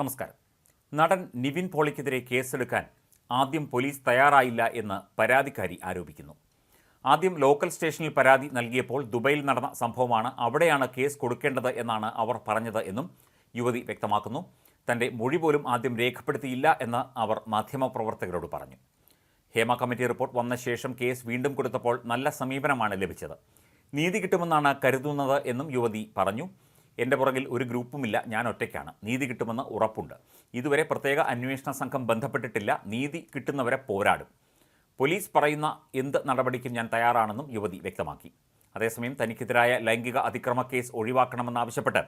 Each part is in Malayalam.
നമസ്കാരം. നടൻ നിവിൻ പോളിക്കെതിരെ കേസെടുക്കാൻ ആദ്യം പോലീസ് തയ്യാറായില്ല എന്ന് പരാതിക്കാരി ആരോപിക്കുന്നു. ആദ്യം ലോക്കൽ സ്റ്റേഷനിൽ പരാതി നൽകിയപ്പോൾ ദുബൈയിൽ നടന്ന സംഭവമാണ് അവിടെയാണ് കേസ് കൊടുക്കേണ്ടത് എന്നാണ് അവർ പറഞ്ഞത് എന്നും യുവതി വ്യക്തമാക്കുന്നു. തന്റെ മൊഴി പോലും ആദ്യം രേഖപ്പെടുത്തിയില്ല എന്ന് അവർ മാധ്യമപ്രവർത്തകരോട് പറഞ്ഞു. ഹേമ കമ്മിറ്റി റിപ്പോർട്ട് വന്ന ശേഷം കേസ് വീണ്ടും കൊടുത്തപ്പോൾ നല്ല സമീപനമാണ് ലഭിച്ചത്. നീതി കിട്ടുമെന്നാണ് കരുതുന്നത് എന്നും യുവതി പറഞ്ഞു. എന്റെ പുറകിൽ ഒരു ഗ്രൂപ്പുമില്ല ഞാൻ ഒറ്റയ്ക്കാണ്. നീതി കിട്ടുമെന്ന് ഉറപ്പുണ്ട്. ഇതുവരെ പ്രത്യേക അന്വേഷണ സംഘം ബന്ധപ്പെട്ടിട്ടില്ല. നീതി കിട്ടുന്നവരെ പോരാടും. പോലീസ് പറയുന്ന എന്ത് നടപടിക്കും ഞാൻ തയ്യാറാണെന്നും യുവതി വ്യക്തമാക്കി. അതേസമയം തനിക്കെതിരായ ലൈംഗിക അതിക്രമ കേസ് ഒഴിവാക്കണമെന്നാവശ്യപ്പെട്ട്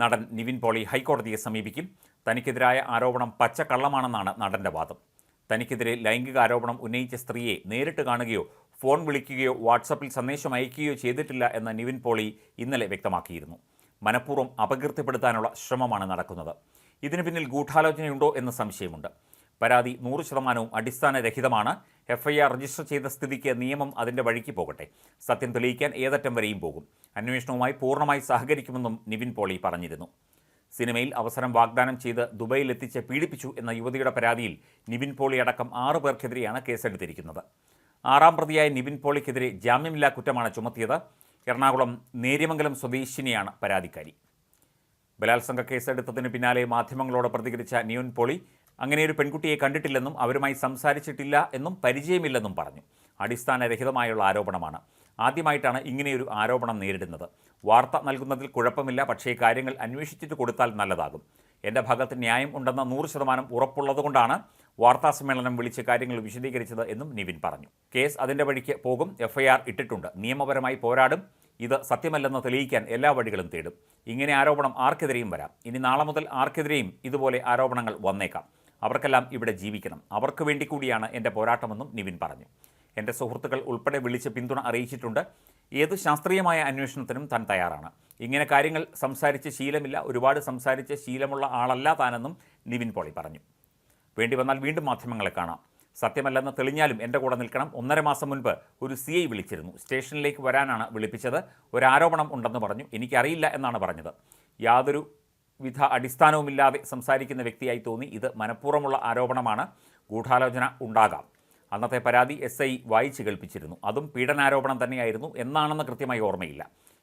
നടൻ നിവിൻ പോളി ഹൈക്കോടതിയെ സമീപിക്കും. തനിക്കെതിരായ ആരോപണം പച്ചക്കള്ളമാണെന്നാണ് നടന്റെ വാദം. തനിക്കെതിരെ ലൈംഗിക ആരോപണം ഉന്നയിച്ച സ്ത്രീയെ നേരിട്ട് കാണുകയോ ഫോൺ വിളിക്കുകയോ വാട്സപ്പിൽ സന്ദേശം അയക്കുകയോ ചെയ്തിട്ടില്ല എന്ന് നിവിൻ പോളി ഇന്നലെ വ്യക്തമാക്കിയിരുന്നു. മനഃപൂർവം അപകീർത്തിപ്പെടുത്താനുള്ള ശ്രമമാണ് നടക്കുന്നത്. ഇതിന് പിന്നിൽ ഗൂഢാലോചനയുണ്ടോ എന്ന സംശയമുണ്ട്. പരാതി നൂറ് ശതമാനവും അടിസ്ഥാനരഹിതമാണ്. എഫ്ഐആർ രജിസ്റ്റർ ചെയ്ത സ്ഥിതിക്ക് നിയമം അതിന്റെ വഴിക്ക് പോകട്ടെ. സത്യം തെളിയിക്കാൻ ഏതറ്റം വരെയും പോകും. അന്വേഷണവുമായി പൂർണമായി സഹകരിക്കുമെന്നും നിവിൻ പോളി പറഞ്ഞിരുന്നു. സിനിമയിൽ അവസരം വാഗ്ദാനം ചെയ്ത് ദുബൈയിൽ എത്തിച്ച് പീഡിപ്പിച്ചു എന്ന യുവതിയുടെ പരാതിയിൽ നിവിൻ പോളി അടക്കം ആറു പേർക്കെതിരെയാണ് കേസെടുത്തിരിക്കുന്നത്. ആറാം പ്രതിയായ നിവിൻ പോളിക്കെതിരെ ജാമ്യമില്ലാ കുറ്റമാണ് ചുമത്തിയത്. എറണാകുളം നേര്യമംഗലം സ്വദേശിനിയാണ് പരാതിക്കാരി. ബലാത്സംഗ കേസെടുത്തതിന് പിന്നാലെ മാധ്യമങ്ങളോട് പ്രതികരിച്ച നിയുൻ പോളി അങ്ങനെ ഒരു പെൺകുട്ടിയെ കണ്ടിട്ടില്ലെന്നും അവരുമായി സംസാരിച്ചിട്ടില്ല എന്നും പരിചയമില്ലെന്നും പറഞ്ഞു. അടിസ്ഥാനരഹിതമായുള്ള ആരോപണമാണ്. ആദ്യമായിട്ടാണ് ഇങ്ങനെയൊരു ആരോപണം നേരിടുന്നത്. വാർത്ത നൽകുന്നതിൽ കുഴപ്പമില്ല പക്ഷേ കാര്യങ്ങൾ അന്വേഷിച്ചിട്ട് കൊടുത്താൽ നല്ലതാകും. എന്റെ ഭാഗത്ത് ന്യായം ഉണ്ടെന്ന നൂറ് ശതമാനം ഉറപ്പുള്ളതുകൊണ്ടാണ് വാർത്താ സമ്മേളനം വിളിച്ച് കാര്യങ്ങൾ വിശദീകരിച്ചത് എന്നും നിവിൻ പറഞ്ഞു. കേസ് അതിന്റെ വഴിക്ക് പോകും എഫ്ഐആർ ഇട്ടിട്ടുണ്ട്. നിയമപരമായി പോരാടും ഇത് സത്യമല്ലെന്ന് തെളിയിക്കാൻ എല്ലാ വഴികളും തേടും. ഇങ്ങനെ ആരോപണം ആർക്കെതിരെയും വരാം. ഇനി നാളെ മുതൽ ആർക്കെതിരെയും ഇതുപോലെ ആരോപണങ്ങൾ വന്നേക്കാം. അവർക്കെല്ലാം ഇവിടെ ജീവിക്കണം. അവർക്ക് വേണ്ടി കൂടിയാണ് എന്റെ പോരാട്ടമെന്നും നിവിൻ പറഞ്ഞു. എന്റെ സുഹൃത്തുക്കൾ ഉൾപ്പെടെ വിളിച്ച് പിന്തുണ അറിയിച്ചിട്ടുണ്ട്. ഏത് ശാസ്ത്രീയമായ അന്വേഷണത്തിനും താൻ തയ്യാറാണ്. ഇങ്ങനെ കാര്യങ്ങൾ സംസാരിച്ച് ശീലമില്ല. ഒരുപാട് സംസാരിച്ച് ശീലമുള്ള ആളല്ല താനെന്നും നിവിൻ പോളി പറഞ്ഞു. വേണ്ടി വന്നാൽ വീണ്ടും മാധ്യമങ്ങളെ കാണാം. സത്യമല്ലെന്ന് തെളിഞ്ഞാലും എന്റെ കൂടെ നിൽക്കണം. ഒന്നര മാസം മുൻപ് ഒരു സി ഐ വിളിച്ചിരുന്നു. സ്റ്റേഷനിലേക്ക് വരാനാണ് വിളിപ്പിച്ചത്. ഒരു ആരോപണം ഉണ്ടെന്ന് പറഞ്ഞു. എനിക്കറിയില്ല എന്നാണ് പറഞ്ഞത്. യാതൊരു വിധ അടിസ്ഥാനവുമില്ലാതെ സംസാരിക്കുന്ന വ്യക്തിയായി തോന്നി. ഇത് മനഃപൂർവമുള്ള ആരോപണമാണ്. ഗൂഢാലോചന ഉണ്ടാകാം. അന്നത്തെ പരാതി എസ് ഐ വായിച്ചു കേൾപ്പിച്ചിരുന്നു. അതും പീഡനാരോപണം തന്നെയായിരുന്നു എന്നാണെന്ന് കൃത്യമായി ഓർമ്മയില്ല.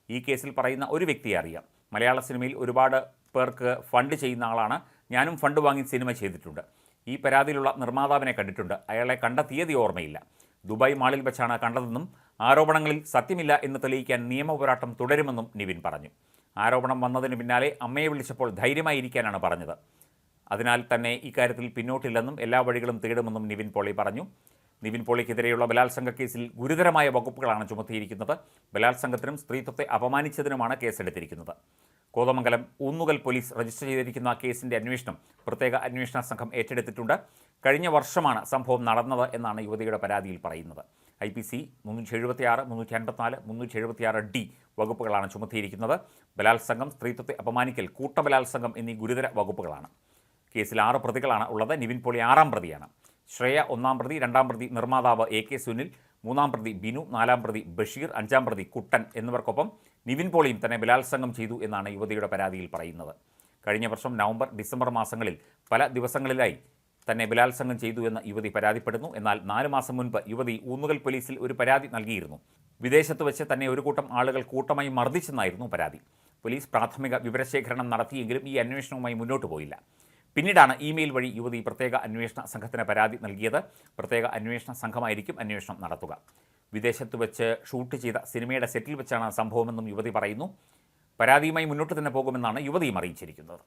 ഈ കേസിൽ പറയുന്ന ഒരു വ്യക്തിയെ അറിയാം. മലയാള സിനിമയിൽ ഒരുപാട് പേർക്ക് ഫണ്ട് ചെയ്യുന്ന ആളാണ്. ഞാനും ഫണ്ട് വാങ്ങി സിനിമ ചെയ്തിട്ടുണ്ട്. ഈ പരാതിയിലുള്ള നിർമ്മാതാവിനെ കണ്ടിട്ടുണ്ട്. അയാളെ കണ്ട തീയതി ഓർമ്മയില്ല. ദുബായ് മാളിൽ വെച്ചാണ് കണ്ടതെന്നും ആരോപണങ്ങളിൽ സത്യമില്ല എന്ന് തെളിയിക്കാൻ നിയമപോരാട്ടം തുടരുമെന്നും നിവിൻ പറഞ്ഞു. ആരോപണം വന്നതിന് പിന്നാലെ അമ്മയെ വിളിച്ചപ്പോൾ ധൈര്യമായിരിക്കാനാണ് പറഞ്ഞത്. അതിനാൽ തന്നെ ഇക്കാര്യത്തിൽ പിന്നോട്ടില്ലെന്നും എല്ലാ വഴികളും തേടുമെന്നും നിവിൻ പോളി പറഞ്ഞു. നിവിൻ പോളിക്കെതിരെയുള്ള ബലാത്സംഗ കേസിൽ ഗുരുതരമായ വകുപ്പുകളാണ് ചുമത്തിയിരിക്കുന്നത്. ബലാത്സംഗത്തിനും സ്ത്രീത്വത്തെ അപമാനിച്ചതിനുമാണ് കേസെടുത്തിരിക്കുന്നത്. കോതമംഗലം ഊന്നുകൽ പോലീസ് രജിസ്റ്റർ ചെയ്തിരിക്കുന്ന കേസിന്റെ അന്വേഷണം പ്രത്യേക അന്വേഷണ സംഘം ഏറ്റെടുത്തിട്ടുണ്ട്. കഴിഞ്ഞ വർഷമാണ് സംഭവം നടന്നത് എന്നാണ് യുവതിയുടെ പരാതിയിൽ പറയുന്നത്. ഐ പി സി മുന്നൂറ്റി എഴുപത്തിയാറ് മുന്നൂറ്റി അൻപത്തിനാല് മുന്നൂറ്റി എഴുപത്തിയാറ് ഡി വകുപ്പുകളാണ് ചുമത്തിയിരിക്കുന്നത്. ബലാത്സംഗം സ്ത്രീത്വത്തെ അപമാനിക്കൽ കൂട്ടബലാത്സംഗം എന്നീ ഗുരുതര വകുപ്പുകളാണ്. കേസിൽ ആറ് പ്രതികളാണ് ഉള്ളത്. നിവിൻ പോളി ആറാം പ്രതിയാണ്. ശ്രേയ ഒന്നാം പ്രതി രണ്ടാം പ്രതി നിർമ്മാതാവ് എ കെ സുനിൽ മൂന്നാം പ്രതി ബിനു നാലാം പ്രതി ബഷീർ അഞ്ചാം പ്രതി കുട്ടൻ എന്നിവർക്കൊപ്പം നിവിൻ പോളിയും തന്നെ ബലാത്സംഗം ചെയ്തു എന്നാണ് യുവതിയുടെ പരാതിയിൽ പറയുന്നത്. കഴിഞ്ഞ വർഷം നവംബർ ഡിസംബർ മാസങ്ങളിൽ പല ദിവസങ്ങളിലായി തന്നെ ബലാത്സംഗം ചെയ്തു എന്ന് യുവതി പരാതിപ്പെടുന്നു. എന്നാൽ നാല് മാസം മുൻപ് യുവതി ഊന്നുകൽ പോലീസിൽ ഒരു പരാതി നൽകിയിരുന്നു. വിദേശത്ത് വെച്ച് തന്നെ ഒരു കൂട്ടം ആളുകൾ കൂട്ടമായി മർദ്ദിച്ചെന്നായിരുന്നു പരാതി. പോലീസ് പ്രാഥമിക വിവരശേഖരണം നടത്തിയെങ്കിലും ഈ അന്വേഷണവുമായി മുന്നോട്ട് പോയില്ല. പിന്നീടാണ് ഇമെയിൽ വഴി യുവതി പ്രത്യേക അന്വേഷണ സംഘത്തിന് പരാതി നൽകിയത്. പ്രത്യേക അന്വേഷണ സംഘമായിരിക്കും അന്വേഷണം നടത്തുക. വിദേശത്ത് വെച്ച് ഷൂട്ട് ചെയ്ത സിനിമയുടെ സെറ്റിൽ വെച്ചാണ് സംഭവമെന്നും യുവതി പറയുന്നു. പരാതിയുമായി മുന്നോട്ട് തന്നെ പോകുമെന്നാണ് യുവതിയും അറിയിച്ചിരിക്കുന്നത്.